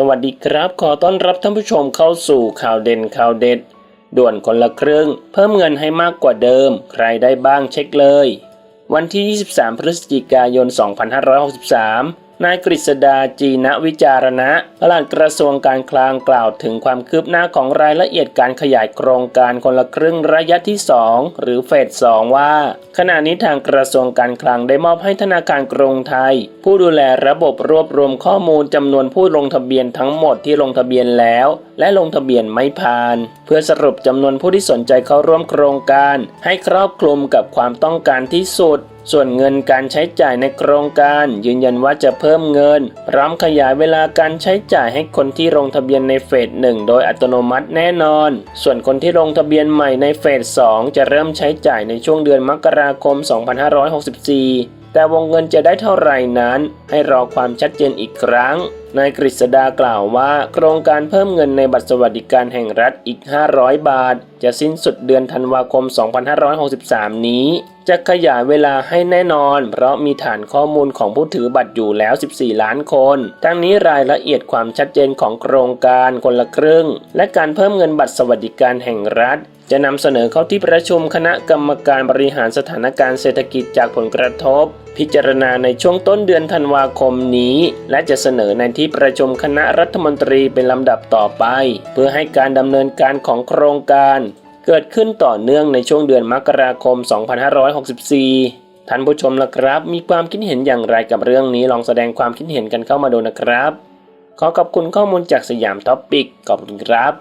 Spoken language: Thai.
สวัสดีครับ ขอต้อนรับท่านผู้ชมเข้าสู่ข่าวเด่นข่าวเด็ด ด่วนคนละครึ่ง เพิ่มเงินให้มากกว่าเดิม ใครได้บ้างเช็คเลย วันที่ 23 พฤศจิกายน 2563 นายกฤษดาจีณวิจารณะปลัดกระทรวงการคลังกล่าวถึงความคืบหน้าของรายละเอียดการขยายโครงการคนละครึ่งระยะที่ 2 หรือเฟส 2 ว่า ขณะนี้ทางกระทรวงการคลังได้มอบให้ธนาคารกรุงไทย ผู้ดูแลระบบรวบรวมข้อมูลจำนวนผู้ลงทะเบียนทั้งหมดที่ลงทะเบียนแล้ว และลงทะเบียนไม่ผ่าน เพื่อสรุปจำนวนผู้ที่สนใจเข้าร่วมโครงการ ให้ครอบคลุมกับความต้องการที่สุด ส่วนเงินการใช้จ่ายในโครงการ ยืนยันว่าจะเพิ่มเงินพร้อมขยายเวลาการใช้จ่ายให้คนที่ลงทะเบียนในเฟสหนึ่งโดยอัตโนมัติแน่นอน ส่วนคนที่ลงทะเบียนใหม่ในเฟสสองจะเริ่มใช้จ่ายในช่วงเดือนมกราคม 2564แต่วงเงินจะได้เท่าไหร่นั้น ให้รอความชัดเจนอีกครั้งนายกฤษดากล่าวว่า โครงการเพิ่มเงินในบัตรสวัสดิการแห่งรัฐอีก 500 บาท จะสิ้นสุดเดือนธันวาคม 2563 นี้ จะขยายเวลาให้แน่นอน เพราะมีฐานข้อมูลของผู้ถือบัตรอยู่แล้ว 14 ล้านคน ทั้งนี้รายละเอียดความชัดเจนของโครงการคนละครึ่ง และการเพิ่มเงินบัตรสวัสดิการแห่งรัฐจะนำเสนอเข้าที่ประชุมคณะกรรมการบริหารสถานการณ์เศรษฐกิจจากผลกระทบพิจารณาในช่วงต้นเดือนธันวาคมนี้ และจะเสนอในที่ประชุมคณะรัฐมนตรีเป็นลำดับต่อไป เพื่อให้การดำเนินการของโครงการ เกิดขึ้นต่อเนื่องในช่วงเดือนมกราคม 2564 ท่านผู้ชมละครับ มีความคิดเห็นอย่างไรกับเรื่องนี้ลองแสดงความคิดเห็นกันเข้ามาดูนะครับ ขอขอบคุณข้อมูลจากสยามท็อปปิกขอบคุณครับ